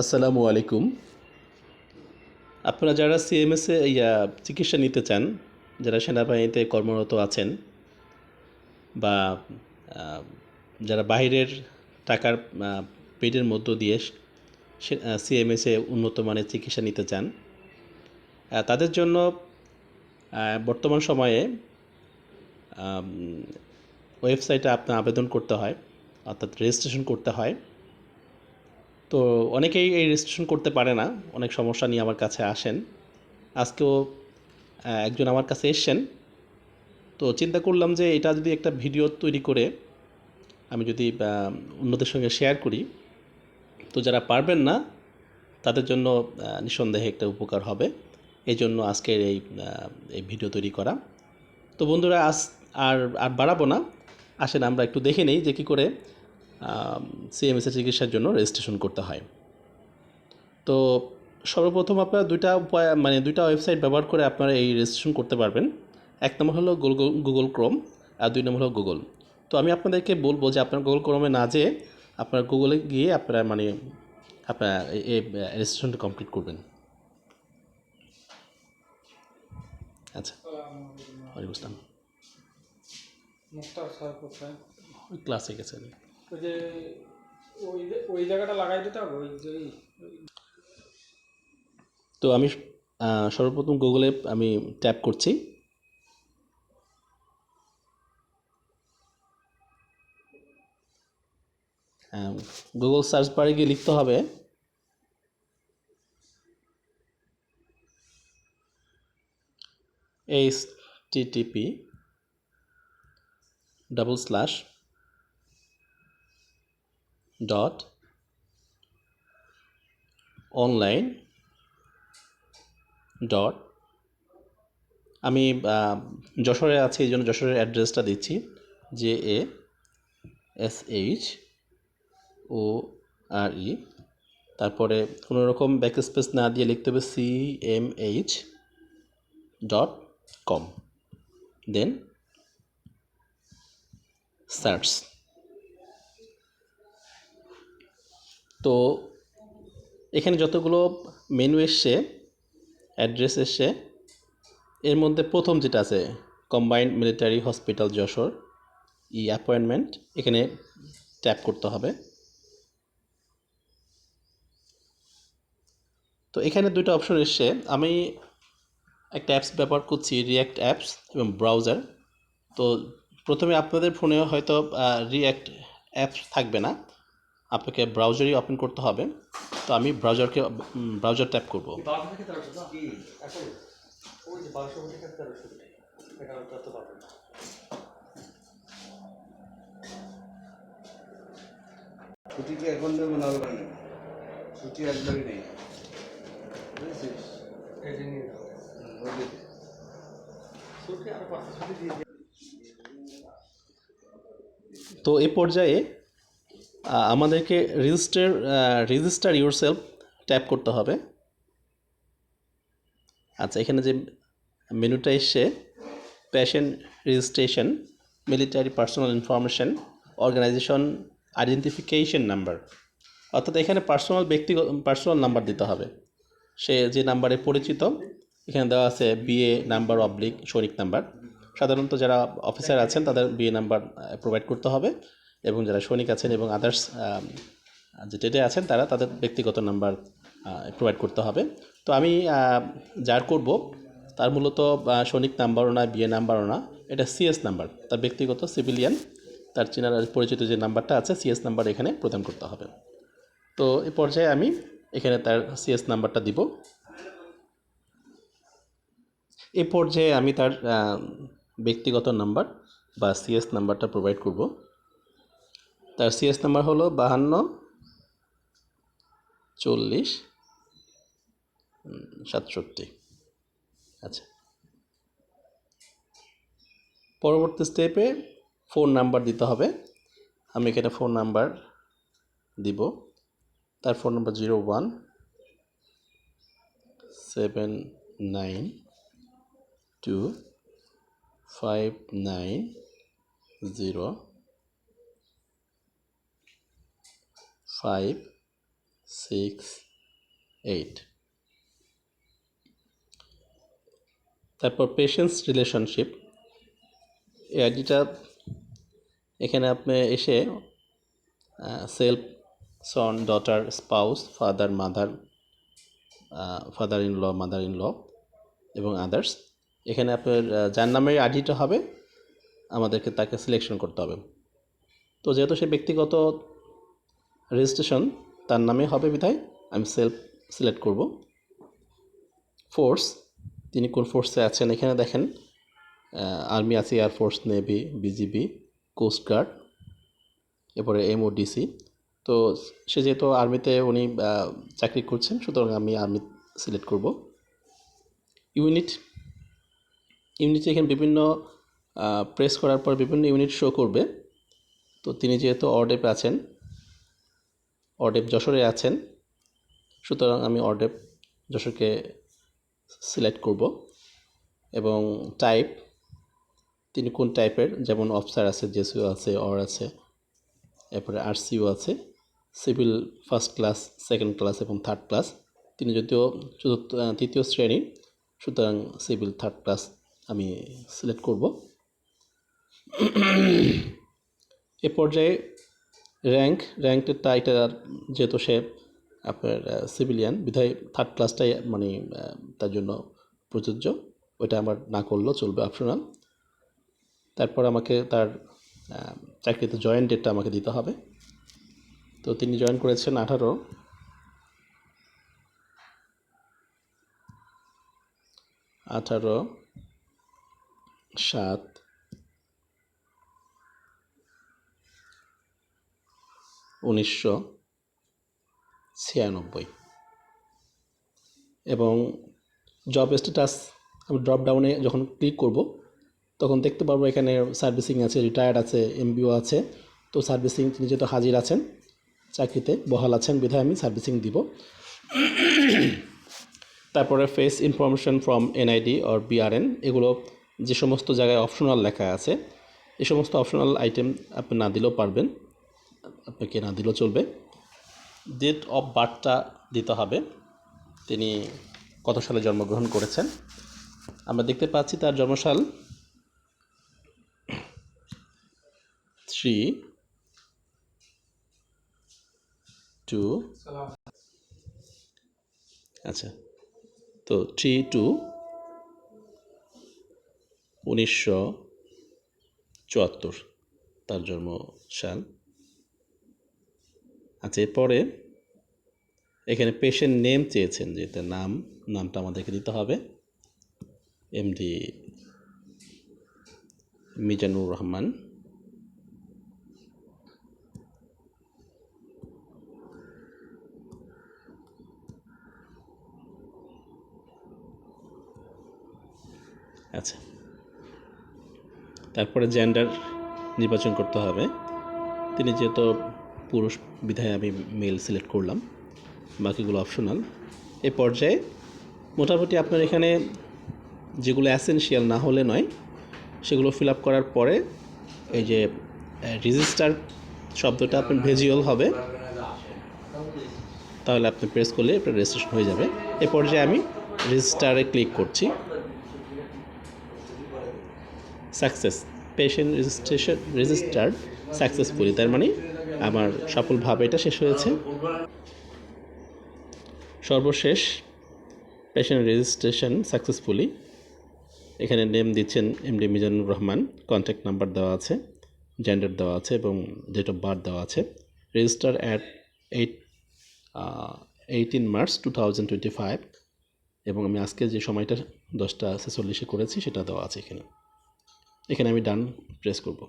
আসসালামু আলাইকুম। আপনারা যারা সিএমএসে ইয়া, চিকিৎসা নিতে চান, যারা সেনাবাহিনীতে কর্মরত আছেন, বা যারা বাইরের টাকার পেটের মধ্য দিয়ে সিএমএসে উন্নত মানের চিকিৎসা নিতে চান তাদের জন্য বর্তমান সময়ে ওয়েবসাইটে আপনার আবেদন করতে হয়, অর্থাৎ রেজিস্ট্রেশন করতে হয় তো অনেকেই এই রেজিস্ট্রেশন করতে পারে না। অনেক সমস্যা নিয়ে আমার কাছে আসেন। আজকেও একজন আমার কাছে এসছেন। তো চিন্তা করলাম যে এটা যদি একটা ভিডিও তৈরি করে আমি যদি অন্যদের সঙ্গে শেয়ার করি, তো যারা পারবেন না, তাদের জন্য নিঃসন্দেহে একটা উপকার হবে। এই জন্য আজকের এই এই ভিডিও তৈরি করা। তো বন্ধুরা, আজ আর আর বাড়াবো না। আসেন, আমরা একটু দেখে নিই যে কী করে সিএমএসএ চিকিৎসার জন্য রেজিস্ট্রেশন করতে হয়। তো সর্বপ্রথম আপনারা দুইটা উপায় মানে দুইটা ওয়েবসাইট ব্যবহার করে আপনারা এই রেজিস্ট্রেশন করতে পারবেন। এক নম্বর হলো গুগল গুগল ক্রোম আর দুই নম্বর হলো গুগল তো আমি আপনাদেরকে বলব যে আপনার গুগল ক্রোমে না যেয়ে আপনার গুগলে গিয়ে আপনারা মানে আপনারা এই- রেজিস্ট্রেশনটা কমপ্লিট করবেন। আচ্ছা ওয়ালাইকুম আসসালাম। ক্লাসে গেছেন। ওই যে, ওই ওই জায়গাটা লাগাই দিতে হবে, ওই যে তো আমি সর্বপ্রথম গুগলে আমি ট্যাপ করছি। গুগল সার্চ বারে গিয়ে লিখতে হবে। H TTP double slash dot online dot আমি যশোরে আছি, এই জন্য যশোরের অ্যাড্রেসটা দিচ্ছি J A S H O R E তারপরে কোনো রকম ব্যাক স্পেস না দিয়ে লিখতে হবে C M H dot com then search তো এখানে যতগুলো মেনু এসছে অ্যাড্রেস এসছে, এর মধ্যে প্রথম যেটা আছে combined military hospital Jessore, E appointment এখানে ট্যাপ করতে হবে। তো এখানে দুটো অপশন এসছে। আমি একটা অ্যাপস ব্যবহার করছি রিয়্যাক্ট অ্যাপস এবং ব্রাউজার তো প্রথমে আপনাদের ফোনে হয়তো রিয়্যাক্ট অ্যাপস থাকবে না। আপনাকে ব্রাউজারই ওপেন করতে হবে। তো আমি ব্রাউজারকে ব্রাউজার ট্যাপ করব। না তো ছুটি কি এখন দেবো না ছুটি একবারই নেই। বুঝেছিস? এই পর্যায়ে আমাদেরকে register register yourself tap করতে হবে। আচ্ছা এখানে যে মেনুটা এসছে patient registration military personal information organization identification number অর্থাৎ এখানে পার্সোনাল ব্যক্তিগত পার্সোনাল নাম্বার দিতে হবে। সে যে নাম্বারে পরিচিত, এখানে দেওয়া আছে বিএ নাম্বার অবলিক সৈনিক নাম্বার সাধারণত যারা অফিসার আছেন, তাদের বিএ নাম্বার প্রোভাইড করতে হবে। এবং যারা সৈনিক আছেন এবং আদার্স যে ডেটে আছেন, তারা তাদের ব্যক্তিগত নাম্বার প্রোভাইড করতে হবে। তো আমি যার করব, তার মূলত সৈনিক নাম্বারও না বিএ নাম্বারও না, এটা সিএস নাম্বার তার ব্যক্তিগত সিভিলিয়ান তার চেনার পরিচিত যে নাম্বারটা আছে সিএস নাম্বার এখানে প্রদান করতে হবে। তো এই পর্যায়ে আমি এখানে তার সিএস নাম্বারটা দিব। এ পর্যায়ে আমি তার ব্যক্তিগত নাম্বার বা সিএস নাম্বারটা প্রোভাইড করব। তার সিএস নাম্বার হলো বাহান্ন, চল্লিশ সাতষট্টি। আচ্ছা। পরবর্তী স্টেপে ফোন নাম্বার দিতে হবে। আমি এখানে ফোন নাম্বার দিব। তার phone number zero one seven nine two five nine zero five six eight তারপর পেশেন্স রিলেশনশিপ এই আইডিটা এখানে আপনি এসে self son daughter spouse father mother father in law mother in law এবং আদার্স এখানে আপনার যার নামের আইডিটা হবে, আমাদেরকে তাকে সিলেকশন করতে হবে। তো যেহেতু সে ব্যক্তিগত রেজিস্ট্রেশন তার নামে হবে বিধায় আমি সেলফ সিলেক্ট করব। ফোর্স, তিনি কোন ফোর্সে আছেন এখানে দেখেন আর্মি আছে air force navy, BGB coast guard এরপরে এমওডিসি। তো সে যেহেতু আর্মিতে উনি চাকরি করছেন, সুতরাং আমি আর্মি সিলেক্ট করব। ইউনিট, ইউনিটে এখানে বিভিন্ন প্রেস করার পর বিভিন্ন ইউনিট শো করবে। তো তিনি যেহেতু অর্ডেপ আছেন অর্ডেপ যশোরে আছেন। সুতরাং আমি অর্ডেপ যশোরকে সিলেক্ট করব এবং টাইপ তিনি কোন টাইপের যেমন অফিসার আছে জেসিও আছে অর আছে, এরপরে আরসিও আছে civil first class second class এবং থার্ড ক্লাস তিনি যদিও চতুর্থ তৃতীয় শ্রেণি, সুতরাং সিভিল থার্ড ক্লাস আমি সিলেক্ট করব। এ পর্যায়ে র্যাঙ্ক র্যাঙ্কটা এটা যেহেতু সে আপনার সিভিলিয়ান বিধায় থার্ড ক্লাসটাই মানে তার জন্য প্রযোজ্য। ওইটা আমার না করলেও চলবে অপশনাল তারপর আমাকে তার চাকরিতে জয়েন ডেটটা আমাকে দিতে হবে। তো তিনি জয়েন করেছেন আঠারো। আঠারো, সাত উনিশশো ছিয়ানব্বই। এবং জব স্ট্যাটাস আমি ড্রপ ডাউনে যখন ক্লিক করব, তখন দেখতে পারব এখানে সার্ভিসিং আছে রিটায়ার্ড আছে এমবিও আছে। তো সার্ভিসিং তিনি যেহেতু হাজির আছেন, চাকরিতে বহাল আছেন, বিধায় আমি সার্ভিসিং দিব। তারপরে face information from NID or BRN এগুলো যে সমস্ত জায়গায় অপশনাল লেখা আছে এই সমস্ত অপশনাল আইটেম আপনি না দিলেও পারবেন। আপনাকে না দিলেও চলবে। ডেট অফ বার্থটা দিতে হবে। তিনি কত সালে জন্মগ্রহণ করেছেন? আমরা দেখতে পাচ্ছি তার জন্মসাল থ্রি টু আচ্ছা তো থ্রি টু উনিশশো চুয়াত্তর তার জন্ম সাল আচ্ছা এরপরে এখানে পেশেন্ট নেম চেয়েছেন, যে তার নাম, নামটা আমাদেরকে দিতে হবে। এমডি মিজানুর রহমান। আচ্ছা তারপরে জেন্ডার নির্বাচন করতে হবে। তিনি যেহেতু পুরুষ বিধায় আমি মেল সিলেক্ট করলাম। বাকিগুলো অপশনাল এ পর্যায়ে মোটামুটি আপনার এখানে যেগুলো অ্যাসেনশিয়াল না হলে নয়, সেগুলো ফিল আপ করার পরে এই যে রেজিস্টার শব্দটা আপনার ভেজুয়াল হবে। তাহলে আপনি প্রেস করলে আপনার রেজিস্ট্রেশন হয়ে যাবে। এ পর্যায়ে আমি রেজিস্টারে ক্লিক করছি। Success patient registration registered successfully তার মানে আমার সফলভাবে এটা শেষ হয়েছে। সর্বশেষ পেশেন্ট রেজিস্ট্রেশন সাকসেসফুলি এখানে নেম দিচ্ছেন MD Mizanur Rahman. Contact number দেওয়া আছে জেন্ডার দেওয়া আছে এবং ডেট অফ বার্থ দেওয়া আছে। Register at eight eighteen March two thousand twenty five এবং আমি আজকে যে সময়টা দশটা ছেচল্লিশে করেছি, সেটা দেওয়া আছে এখানে। এখানে আমি ডান প্রেস করব।